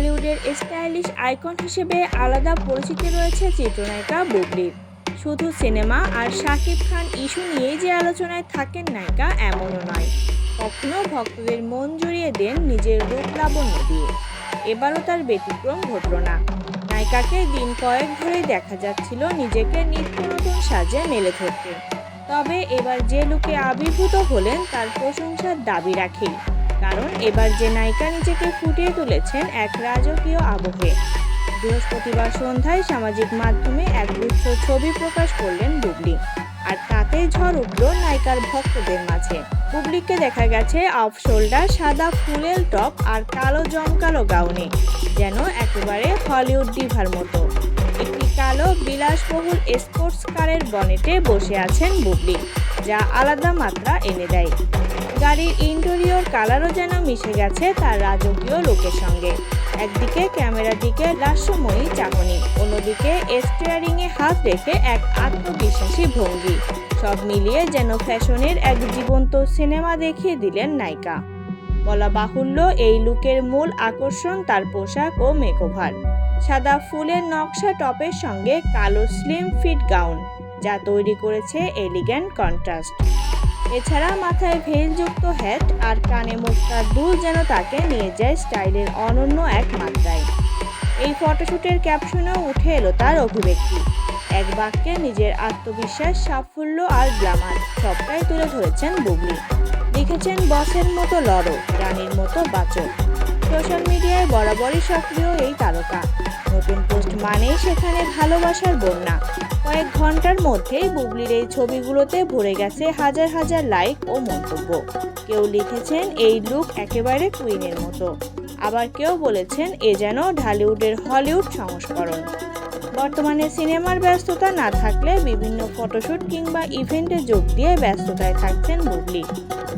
ঢালিউডের stylish icon হিসেবে আলাদা পরিচিতি রয়েছে চিত্রনায়িকা বুবলির শুধু সিনেমা আর শাকিব খান ইস্যু নিয়েই যে আলোচনায় থাকেন নায়িকা, এমনও নয়। কখনো ভক্তদের মন জড়িয়ে দেন নিজের রূপ লাবণ্য দিয়ে। এবারও তার ব্যতিক্রম ঘটল না। নায়িকাকে দিন কয়েক ধরেই দেখা যাচ্ছিল নিজেকে নিত্য নতুন সাজে মেলে ধরতে। তবে এবার যে লুকে আবির্ভূত হলেন তার প্রশংসার দাবি রাখেই। কারণ এবার যে নায়িকা নিজেকে ফুটিয়ে তুলেছেন এক রাজকীয় আবহে। বৃহস্পতিবার সন্ধ্যায় সামাজিক মাধ্যমে এক গুচ্ছ ছবি প্রকাশ করলেন বুবলি। আর তাতে ঝড় উঠল নায়িকার ভক্তদের মাঝে। বুবলিকে দেখা গেছে অফ শোল্ডার, সাদা ফুলেল টপ আর কালো জমকালো গাউনে, যেন একেবারে হলিউড ডিভার মতো। একটি কালো বিলাসবহুল স্পোর্টস কারের বনেটে বসে আছেন বুবলি, যা আলাদা মাত্রা এনে দেয়। গাড়ির ইন্টেরিয়র কালারও যেন মিশে গেছে তার রাজকীয় লোকের সঙ্গে। একদিকে ক্যামেরার দিকে লাস্যময়ী চাহনি অন্যদিকে স্টিয়ারিংয়ে হাত রেখে এক আত্মবিশ্বাসী ভঙ্গি। সব মিলিয়ে যেন ফ্যাশনের এক জীবন্ত সিনেমা দেখিয়ে দিলেন নায়িকা। বলা বাহুল্য, এই লুকের মূল আকর্ষণ তার পোশাক ও মেকওভার। সাদা ফুলের নকশা টপের সঙ্গে কালো স্লিম ফিট গাউন যা তৈরি করেছে এলিগ্যান্ট কন্ট্রাস্ট এছাড়া মাথায় ভেলযুক্ত হ্যাট আর কানে মুক্তার দুল যেন তাকে নিয়ে যায় স্টাইলের অনন্য এক মাত্রায়। এই ফটোশ্যুটের ক্যাপশনেও উঠে এলো তার অভিব্যক্তি। এক বাক্যে নিজের আত্মবিশ্বাস, সাফল্য আর গ্লামার সবটাই তুলে ধরেছেন বুবলি। লিখেছেন বসের মতো লড়ো, রানীর মতো বাঁচো। সোশ্যাল মিডিয়ায় বরাবরই সক্রিয় এই তারকা। নতুন পোস্ট মানেই সেখানে ভালোবাসার বন্যা। কয়েক ঘণ্টার মধ্যেই বুবলির এই ছবিগুলোতে ভরে গেছে হাজার হাজার লাইক ও মন্তব্য। কেউ লিখেছেন, এই লুক একেবারে কুইনের মতো। আবার কেউ বলেছেন, এ যেন ঢালিউডের হলিউড সংস্করণ। বর্তমানে সিনেমার ব্যস্ততা না থাকলে বিভিন্ন ফটোশ্যুট কিংবা ইভেন্টে যোগ দিয়ে ব্যস্ততায় থাকছেন বুবলি।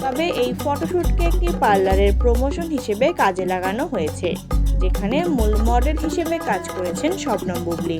তবে এই ফটোশ্যুটকে একটি পার্লারের প্রমোশন হিসেবে কাজে লাগানো হয়েছে, যেখানে মূল মডেল হিসেবে কাজ করেছেন স্বপ্ন বুবলি।